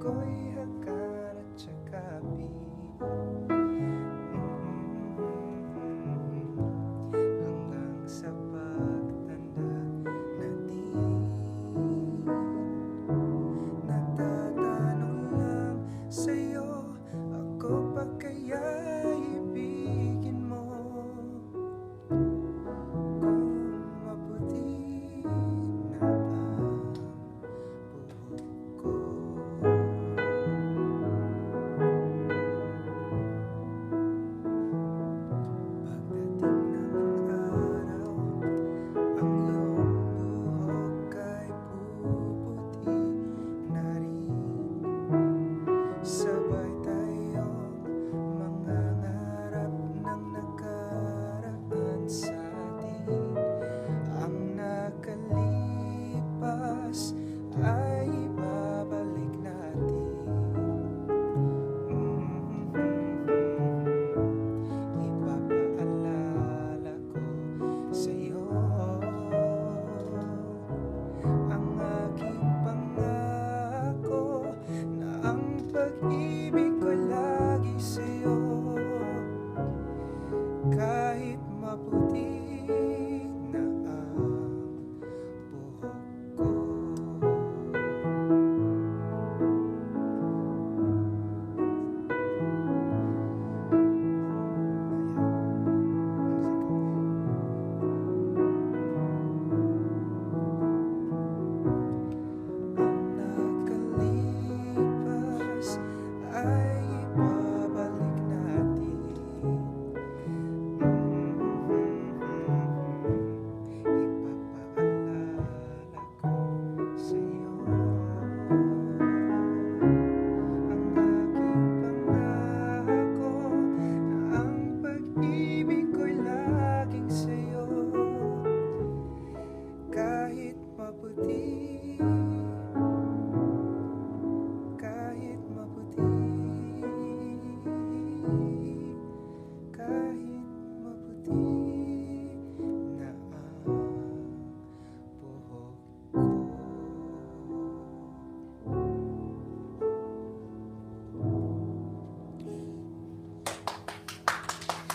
going sa'yo. Ang aking pangako Na ang pag-ibig lagi sa'yo. Kahit Kahit maputi